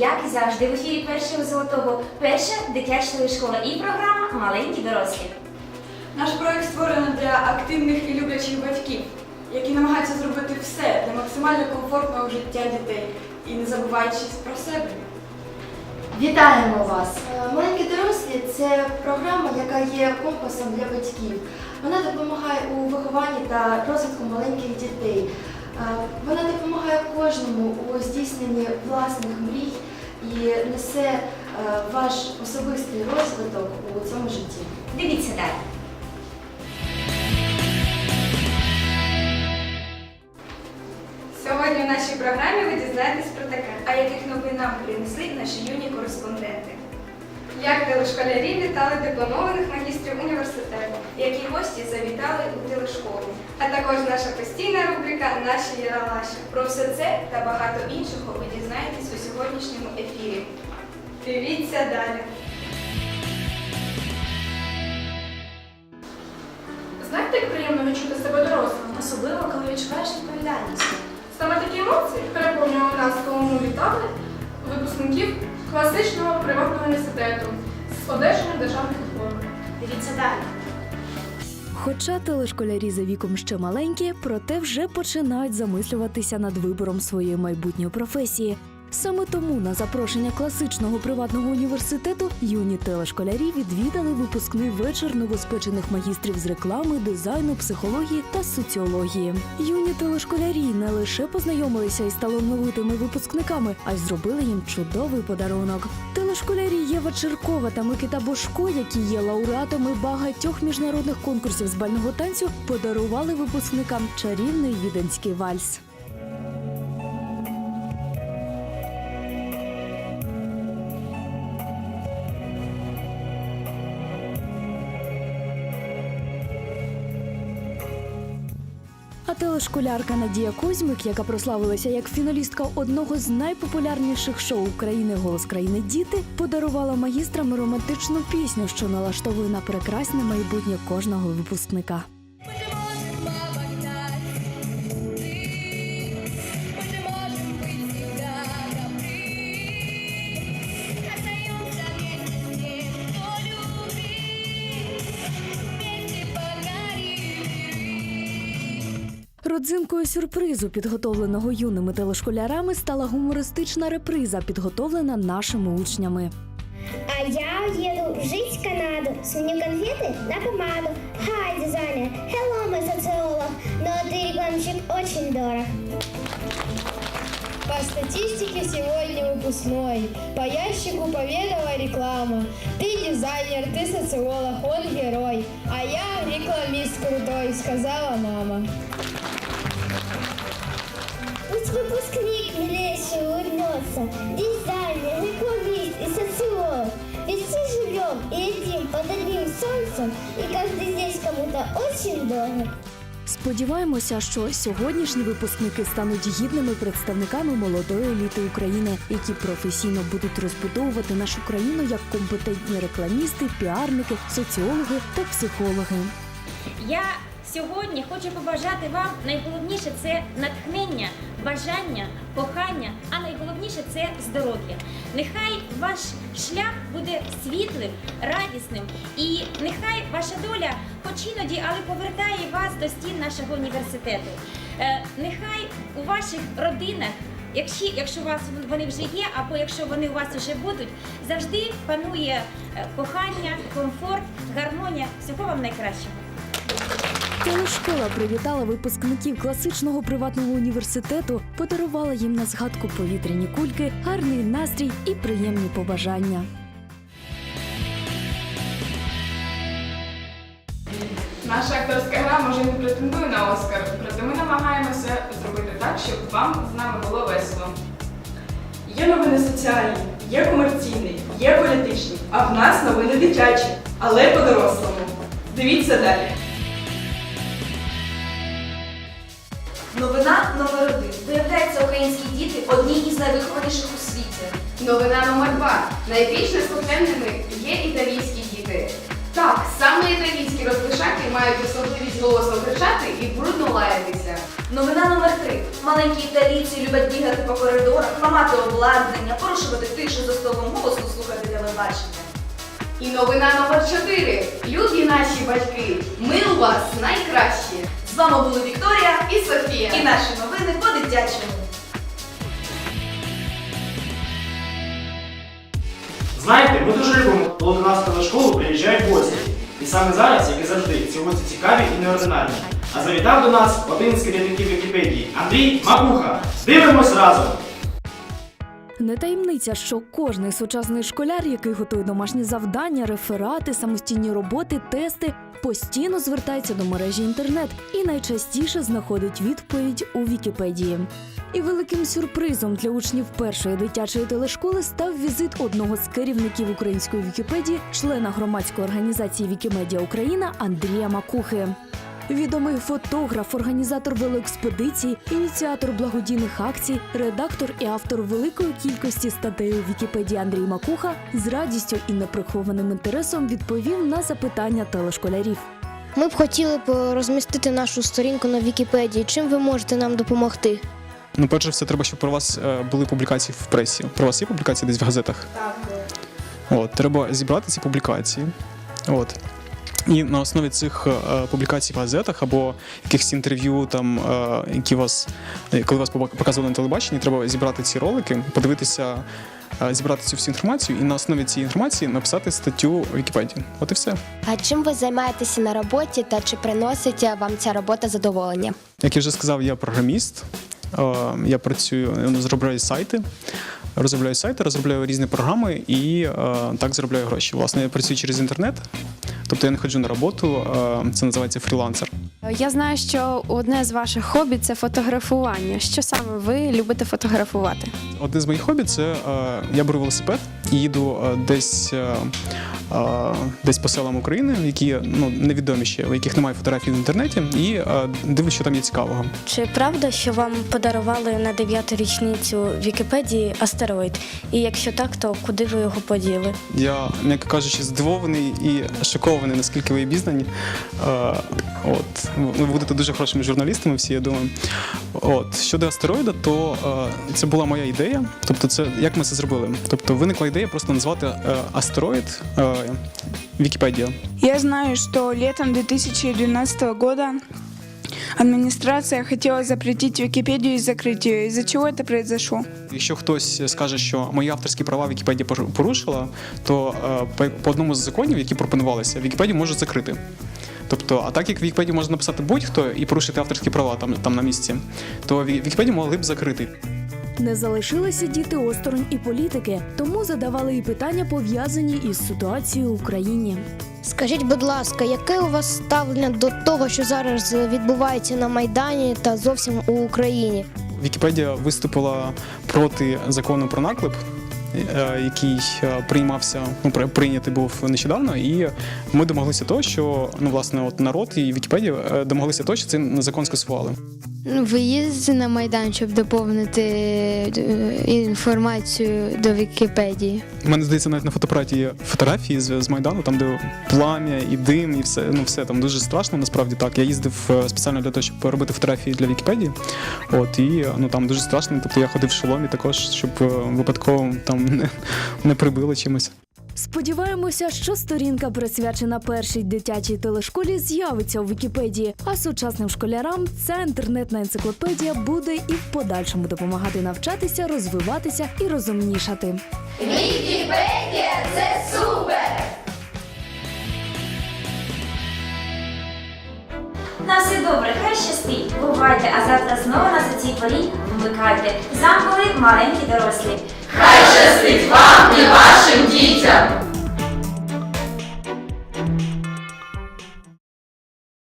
як і завжди, в ефірі першого золотого, перша дитяча телешкола і програма Маленькі дорослі. Наш проект створено для активних і люблячих батьків, які намагаються зробити все для максимально комфортного життя дітей і не забуваючись про себе. Вітаємо вас! Е, Маленькі дорослі це програма, яка є компасом для батьків. Вона допомагає у вихованні та розвитку маленьких дітей. Е, Вона допомагає кожному у здійсненні власних мрій і несе е, ваш особистий розвиток у цьому житті. Дивіться далі. Сьогодні в нашій програмі ви дізнаєтесь про таке, а яких новин нам принесли наші юні кореспонденти. Як телешколярі вітали дипломованих магістрів університету, які гості завітали у телешколу. А також наша постійна рубрика Наші Яралаші. Про все це та багато іншого ви дізнаєтесь у сьогоднішньому ефірі. Дивіться далі. Знаєте, як приємно відчути себе дорослим, особливо коли відчуваєш відповідальність. Саме такі емоції переповнювали нас, коли ми вітали випускників класичного приватного університету з одержанням державних дипломів. Дивіться далі. Хоча телешколярі за віком ще маленькі, проте вже починають замислюватися над вибором своєї майбутньої професії. Саме тому на запрошення класичного приватного університету юні телешколярі відвідали випускний вечір новоспечених магістрів з реклами, дизайну, психології та соціології. Юні телешколярі не лише познайомилися із талановитими випускниками, а й зробили їм чудовий подарунок. Телешколярі Єва Черкова та Микита Бошко, які є лауреатами багатьох міжнародних конкурсів з бального танцю, подарували випускникам чарівний віденський вальс. Телешколярка Надія Козьмик, яка прославилася як фіналістка одного з найпопулярніших шоу України Голос країни Діти, подарувала магістрам романтичну пісню, що налаштовує на прекрасне майбутнє кожного випускника. Родзинкою сюрпризу, підготовленого юними телешколярами, стала гумористична реприза, підготовлена нашими учнями. А я еду жить в Канаду. Сменю конфеты на помаду. Хай, дизайнер. Hello, мой социолог. Но ты рекламщик очень дорог. По статистике сегодня выпускной. По ящику поведала реклама. Ты дизайнер, ты социолог, он герой. А я рекламист крутой, сказала мама. Пусть выпускник милейший улыбнется. Дизайнер, рекламист и социолог. Ведь все живем и едим под одним солнцем. И каждый здесь кому-то очень дорог. Сподіваємося, що сьогоднішні випускники стануть гідними представниками молодої еліти України, які професійно будуть розбудовувати нашу країну як компетентні рекламісти, піарники, соціологи та психологи. Я сьогодні хочу побажати вам найголовніше це натхнення, бажання, кохання, а найголовніше це здоров'я. Нехай ваш шлях буде світлим, радісним, і нехай ваша доля, хоч іноді, але повертає вас до стін нашого університету. Е, нехай у ваших родинах. Якщо, якщо у вас вони вже є, або якщо вони у вас вже будуть, завжди панує е, кохання, комфорт, гармонія. Всього вам найкращого. Телешкола привітала випускників класичного приватного університету, подарувала їм на згадку повітряні кульки, гарний настрій і приємні побажання. Наша акторська гра може не претендує на Оскар, проте ми намагаємося зробити так, щоб вам з нами було весело. Є новини соціальні, є комерційні, є політичні, а в нас новини дитячі, але по-дорослому. Дивіться далі. Новина номер один. Виявляється, українські діти одні із найвихованіших у світі. Новина номер два. Найбільш неслухненними є італійські діти. Так, саме італійські розпишаки мають особливість голосно кричати і брудно лаятися. Новина номер три. Маленькі італійці люблять бігати по коридорах, ламати обладнання, порушувати тишу за столом, голосно слухати телебачення. І новина номер 4. Любі наші батьки, ми у вас найкращі. Вами були Вікторія І Софія. і наші новини по-дитячому. Знаєте, ми дуже любимо, коли до нас на школу приїжджають гості. І саме зараз, як і завжди, ці гості цікаві і неординарні. А завітав до нас один з керівників Вікіпедії Андрій Макуха. Дивимось разом! Не таємниця, що кожний сучасний школяр, який готує домашні завдання, реферати, самостійні роботи, тести, постійно звертається до мережі інтернет і найчастіше знаходить відповідь у Вікіпедії. І великим сюрпризом для учнів першої дитячої телешколи став візит одного з керівників української Вікіпедії, члена громадської організації Вікімедіа Україна Андрія Макухи. Відомий фотограф, організатор велоекспедицій, ініціатор благодійних акцій, редактор і автор великої кількості статей у Вікіпедії Андрій Макуха з радістю і неприхованим інтересом відповів на запитання телешколярів. Ми б хотіли б розмістити нашу сторінку на Вікіпедії. Чим ви можете нам допомогти? Ну, перш за все, треба, щоб про вас е, були публікації в пресі. Про вас є публікації десь в газетах? Так. От, треба зібрати ці публікації. От. І на основі цих е, публікацій в газетах або якихось інтерв'ю, там, е, які вас, е, коли вас показували на телебаченні, треба зібрати ці ролики, подивитися, е, зібрати цю всю інформацію і на основі цієї інформації написати статтю в Вікіпедії. От і все. А чим ви займаєтеся на роботі та чи приносить вам ця робота задоволення? Як я вже сказав, я програміст. Е, Я працюю, я розробляю сайти, розробляю сайти, розробляю різні програми і е, так заробляю гроші. Власне, я працюю через інтернет, тобто я не ходжу на роботу, це називається фрілансер. Я знаю, що одне з ваших хобі це фотографування. Що саме ви любите фотографувати? Одне з моїх хобі це е, я беру велосипед і їду е, десь, е, е, десь по селам України, які ну, невідомі ще, у яких немає фотографій в інтернеті, і е, дивлюсь, що там є цікавого. Чи правда, що вам подарували на дев'яту річницю Вікіпедії астероїд? І якщо так, то куди ви його поділи? Я, м'яко кажучи, здивований і шокований, наскільки ви обізнані. Е, от, ви будете дуже хорошими журналістами, всі, я думаю. От, щодо астероїда, то е, це була моя ідея. Тобто, це як ми це зробили? Тобто виникла ідея просто назвати е, астероїд е, Вікіпедія. Я знаю, что летом 2012 года администрация хотела запретить Википедию и закрыть ее. Из-за чего это произошло? Якщо хтось скаже, що мої авторські права Вікіпедія пору- порушила, то е, по, по одному з законів, які пропонувалися, Вікіпедію можуть закрити. Тобто, а так як в Вікіпедії можна написати будь-хто і порушити авторські права там, там на місці, то Ві- Вікіпедію могли б закрити. Не залишилися діти осторонь і політики, тому задавали і питання пов'язані із ситуацією в Україні. Скажіть, будь ласка, яке у вас ставлення до того, що зараз відбувається на Майдані та зовсім у Україні? Вікіпедія виступила проти закону про наклеп, який е, приймався, ну при- прийнятий був нещодавно, і ми домоглися того, що ну власне от народ і Вікіпедія е, домоглися того, що цей закон скасували. Ви їздите на Майдан, щоб доповнити е, інформацію до Вікіпедії. У мене здається, навіть на фотоапараті є фотографії з, з Майдану, там де плам'я і дим, і все. Ну все там дуже страшно. Насправді так. Я їздив е, спеціально для того, щоб робити фотографії для Вікіпедії. От і ну там дуже страшно. Тобто я ходив в шоломі також, щоб е, випадково там не, не прибило чимось. Сподіваємося, що сторінка, присвячена першій дитячій телешколі, з'явиться у Вікіпедії. А сучасним школярам ця інтернетна енциклопедія буде і в подальшому допомагати навчатися, розвиватися і розумнішати. Вікіпедія це супер! На все добре, хай щастить. Бувайте, а завтра знову нас у цій порі вмикайте. З маленькі дорослі. Щастить вам і вашим дітям!